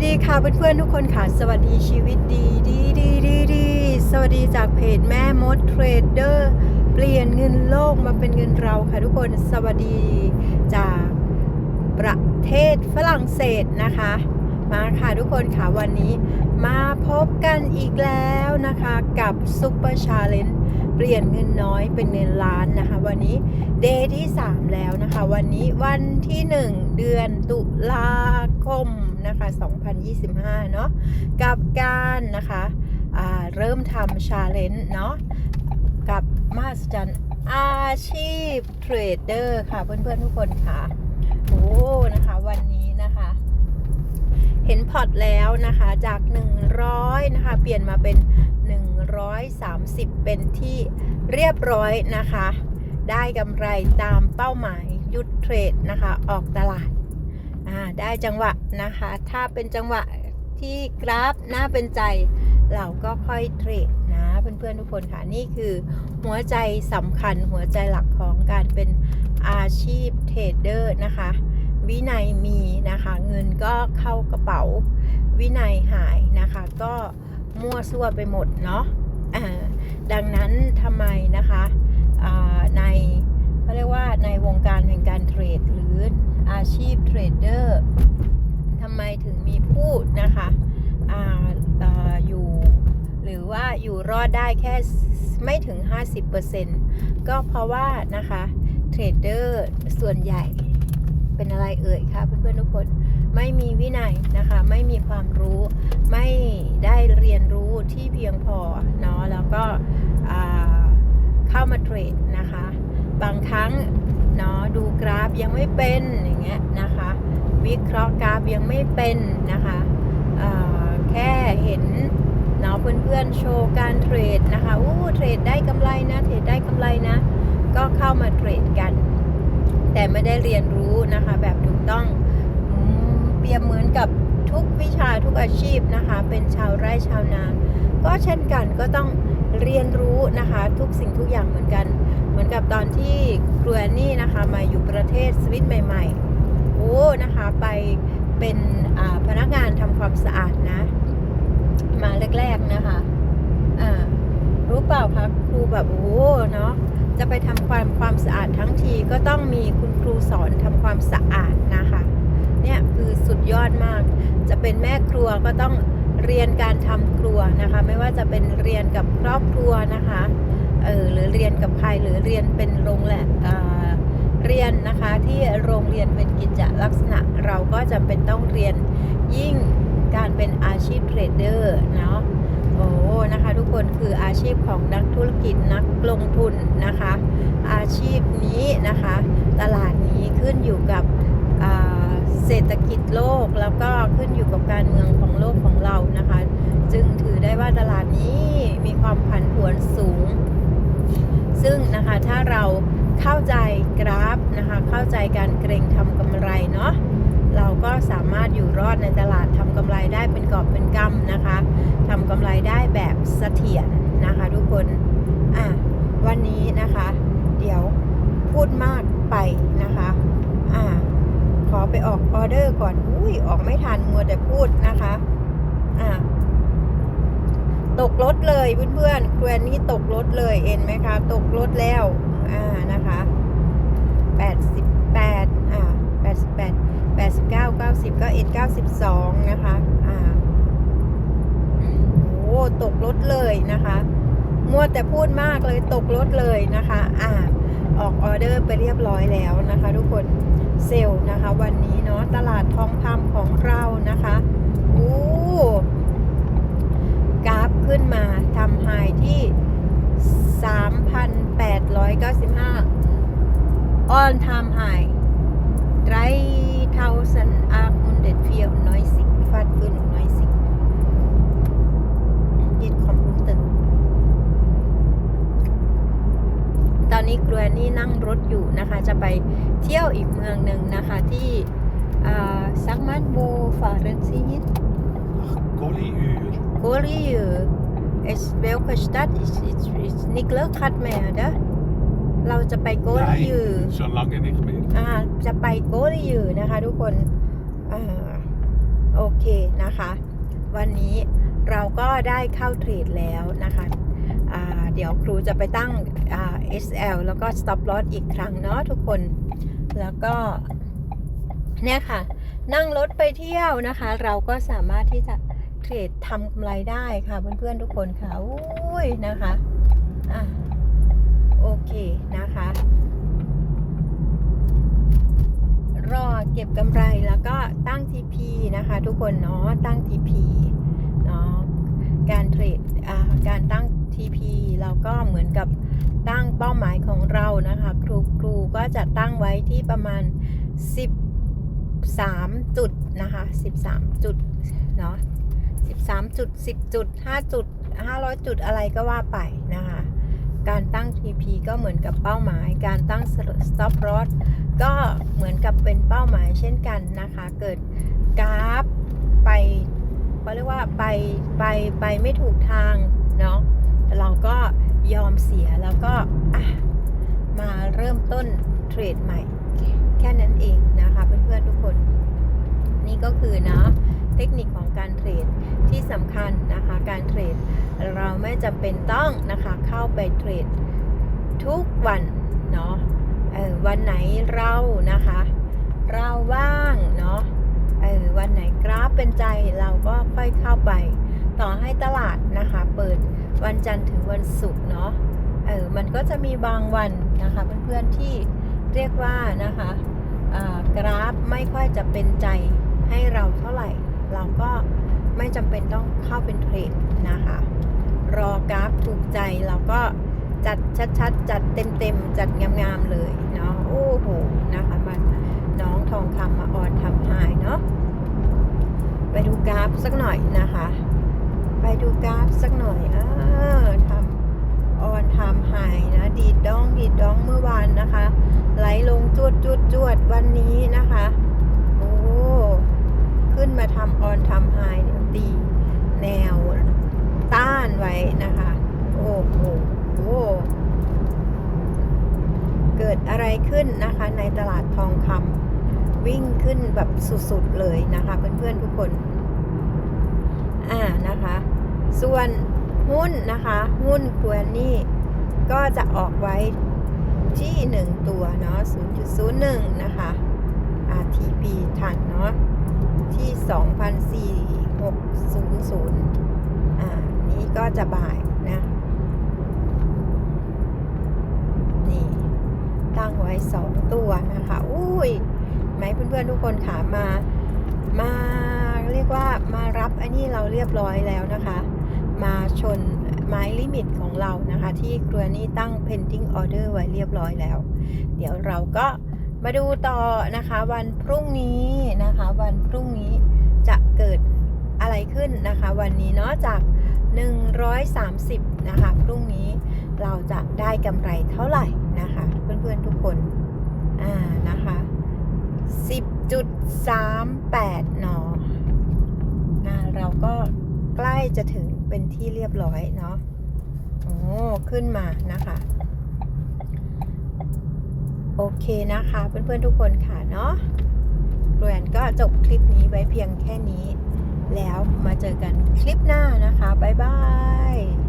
สดีค่ะเพื่อนๆทุกคนค่ะ สวัสดีชีวิตดีดีดีดีดีสวัสดีจากเพจแม่มดเทรดเดอร์เปลี่ยนเงินโลกมาเป็นเงินเราค่ะทุกคนสวัสดีจากประเทศฝรั่งเศสนะคะ มาค่ะทุกคนค่ะวันนี้ มาพบกันอีกแล้วนะคะกับซุปเปอร์ชาเลนจ์เปลี่ยนเงินน้อยเป็นเงินล้านนะคะ วันนี้เดย์ที่ 3 แล้วนะคะ วันนี้วันที่ 1 เดือนตุลาคม นะคะ 2025 เนาะกับการนะคะเริ่มทำชาเลนจ์เนาะกับมาสจันอาชีพเทรดเดอร์ค่ะเพื่อนๆทุกคนค่ะโอ้นะคะวันนี้นะคะ เห็นพอร์ตแล้วนะคะจาก 100 นะคะ เปลี่ยนมาเป็น 130 เป็นที่เรียบร้อยนะคะ ได้กำไรตามเป้าหมายหยุดเทรดนะคะ ออกตลาด ได้จังหวะนะคะ ถ้าเป็นจังหวะที่กราฟน่าเป็นใจ เราก็ค่อยเทรดนะเพื่อนๆทุกคนค่ะนี่คือหัวใจสำคัญหัวใจหลักของการเป็นอาชีพเทรดเดอร์นะคะวินัยมีนะคะเงินก็เข้ากระเป๋า วินัยหายนะคะ ก็มั่วซั่วไปหมดเนาะดังนั้นทำไมนะคะอ่าในเขาเรียกว่าในวงการแห่งการเทรดหรืออาชีพเทรดเดอร์ทำไมถึงมีผู้นะคะอ่าอ่าอยู่ หรือว่าอยู่ รอดได้แค่ไม่ถึง 50%ก็เพราะว่านะคะเทรดเดอร์ส่วนใหญ่เป็นอะไรเอ่ยคะเพื่อนๆทุกคนไม่มีวินัยนะคะ ไม่มีความรู้ไม่ได้เรียนรู้ที่เพียงพอเนาะแล้วก็เข้ามาเทรดนะคะ บางครั้งเนาะดูกราฟยังไม่เป็นอย่างเงี้ยนะคะ วิเคราะห์กราฟยังไม่เป็นนะคะแค่เห็น เนาะเพื่อนๆโชว์การเทรดนะคะอู้เทรดได้กำไรนะเทรดได้กำไรนะ ก็เข้ามาเทรดกัน แต่ไม่ได้เรียนรู้นะคะ แบบถูกต้องเปรียบเหมือนกับทุกวิชาทุกอาชีพนะคะ เป็นชาวไร่ชาวนา ก็เช่นกันก็ต้องเรียนรู้นะคะ ทุกสิ่งทุกอย่างเหมือนกัน เหมือนกับตอนที่ครูแอนนี่นะคะมาอยู่ประเทศสวิตใหม่ๆโอ้นะคะไปเป็นพนักงานทำความสะอาดนะ มาแรกๆนะคะ อ่า รู้เปล่าคะครูแบบโอ้เนาะจะไปทำความความสะอาดทั้งทีก็ต้องมีคุณครูสอนทำความสะอาดนะคะ เนี่ยคือสุดยอดมาก จะเป็นแม่ครัวก็ต้องเรียนการทำครัวนะคะ ไม่ว่าจะเป็นเรียนกับครอบครัวนะคะ เออหรือเรียนกับใครหรือเรียนเป็นโรงแหละเอ่อเรียนนะคะที่โรงเรียนเป็นกิจลักษณะเราก็จำเป็นต้องเรียนยิ่งการเป็นอาชีพ รดเดอร์เนาะโอ้นะคะทุกคนคืออาชีพของนักธุรกิจนักลงทุนนะคะ อาชีพนี้นะคะ ตลาดนี้ขึ้นอยู่กับเศรษฐกิจโลกแล้วก็ขึ้นอยู่กับการเมืองของโลกของเรานะคะ จึงถือได้ว่าตลาดนี้มีความผันผวนสูง ซึ่งนะคะถ้าเราเข้าใจกราฟนะคะ เข้าใจการเกรงทำกำไรเนาะ เราก็สามารถอยู่รอดในตลาดทำกำไรได้เป็นกอบเป็นกำนะคะทำกำไรได้แบบเสถียรนะคะ ทุกคนอะวันนี้นะคะ เดี๋ยวพูดมากไปนะคะอะขอไปออกออเดอร์ก่อนอุ้ยออกไม่ทันมัวแต่พูดนะคะอะตกรถเลยเพื่อนๆควนนี่ตกรถเลยเห็นไหมคะ ตกรถแล้ว อ่านะคะ88อ่า 88 89 90 ก็เอ็ด92 นะคะ อ่า โอ้ตกรถเลยนะคะมัวแต่พูดมากเลยตกรถเลยนะคะ อ่า ออกออเดอร์ไปเรียบร้อยแล้วนะคะ ทุกคนเซลนะคะ วันนี้เนาะตลาดทองคำของเรานะคะโอ้กราฟขึ้นมาทำไฮที่ 3,895 ออนทำไฮ 3,894 ยึดคอมพิวเตอร์ตอนนี้กลัวนี่นั่งรถอยู่นะคะ จะไปเที่ยวอีกเมืองหนึ่งนะคะที่ซักมันบูฟาเรนซียิต Kolliuur. Kolliuur. Is welke stad is, is, is niet leuk gaat meer, hè? เลอร์คัดแมเด้อเราจะไปโกลี Nee, zo lang niet meer. อ่าจะไปโกลียูนะคะ ทุกคนอ่าโอโอเคนะคะ วันนี้เราก็ได้เข้าเทรดแล้วนะคะอ่าเดี๋ยวครูจะไปตั้งอ่า SL แล้วก็ stop loss อีกครั้งเนาะทุกคนแล้วก็เนี่ยค่ะ นั่งรถไปเที่ยวนะคะ เราก็สามารถที่จะเทรดทำกำไรได้ค่ะเพื่อนๆทุกคนค่ะอุ้ยนะคะอะ โอเคนะคะ รอเก็บกำไรแล้วก็ตั้ง TP นะคะ ทุกคนเนาะตั้ง TP เนาะการเทรดอ่าการตั้ง TP เราก็เหมือนกับตั้งเป้าหมายของเรานะคะ ครูครูก็จะตั้งไว้ที่ประมาณ 13 จุดนะคะ 13 จุดเนาะ13 จุด 10 จุด 5 จุด 500 จุดอะไรก็ว่าไปนะคะ การตั้ง TP ก็เหมือนกับเป้าหมาย การตั้ง stop loss ก็เหมือนกับเป็นเป้าหมายเช่นกันนะคะ เกิดกราฟไปเขาเรียกว่าไปไปไปไม่ถูกทางเนาะเราก็ยอมเสียแล้วก็มาเริ่มต้นเทรดใหม่ แค่นั้นเองนะคะเพื่อนๆทุกคน นี่ก็คือเนาะ เทคนิคของการเทรดที่สำคัญนะคะ การเทรดเราไม่จำเป็นต้องนะคะเข้าไปเทรดทุกวันเนาะวันไหนเรานะคะ เราว่างเนาะวันไหนกราฟเป็นใจเราก็ค่อยเข้าไป ต่อให้ตลาดนะคะ เปิดวันจันทร์ถึงวันศุกร์เนาะเออมันก็จะมีบางวันนะคะเพื่อนๆที่เรียกว่านะคะกราฟไม่ค่อยจะเป็นใจให้เราเท่าไหร่ เราก็ไม่จำเป็นต้องเข้าเป็นเทรดนะคะ รอกราฟถูกใจเราก็จัดชัดๆ จัดเต็มๆ จัดงามๆ เลยเนาะโอ้โหนะคะมันน้องทองคำมาออนทำหายเนาะไปดูกราฟสักหน่อยนะคะ ไปดูกราฟสักหน่อยเออทำออนทำหายนะ ดีดดองดีดดองเมื่อวานนะคะ ไหลลงจวดจวดจวดวันนี้นะคะำออนทำไฮเดี๋ยวตีแนวต้านไว้นะคะ โอ้โหโอ้เกิดอะไรขึ้นนะคะในตลาดทองคำวิ่งขึ้นแบบสุดๆเลยนะคะ เพื่อนๆทุกคน อ่านะคะ ส่วนหุ้นนะคะ หุ้นควรนี่ก็จะออกไว้ที่ 1 ตัวเนาะ0.01 นะคะ RTP ทันเนาะ ที่2,4600อ่า นี้ก็จะบ่ายนะ นี่ ตั้งไว้ 2 ตัวนะคะ อุ้ยไหมเพื่อนๆทุกคนค่ะมา มาเรียกว่ามารับอันนี้เราเรียบร้อยแล้วนะคะ มาชนไม้ลิมิตของเรานะคะ ที่ครัวนี้ตั้ง pending order ไว้เรียบร้อยแล้ว เดี๋ยวเราก็ มาดูต่อนะคะวันพรุ่งนี้นะคะ วันพรุ่งนี้จะเกิดอะไรขึ้นนะคะ วันนี้เนาะจาก 130 นะคะพรุ่งนี้เราจะได้กำไรเท่าไหร่นะคะ เพื่อนๆทุกคนอ่านะคะ10.38 หนออ่าเราก็ใกล้จะถึงเป็นที่เรียบร้อยเนาะโอ้ขึ้นมานะคะ โอเคนะคะเพื่อนๆทุกคนค่ะเนาะแกรนก็จบคลิปนี้ไว้เพียงแค่นี้ แล้วมาเจอกันคลิปหน้านะคะ บ๊ายบาย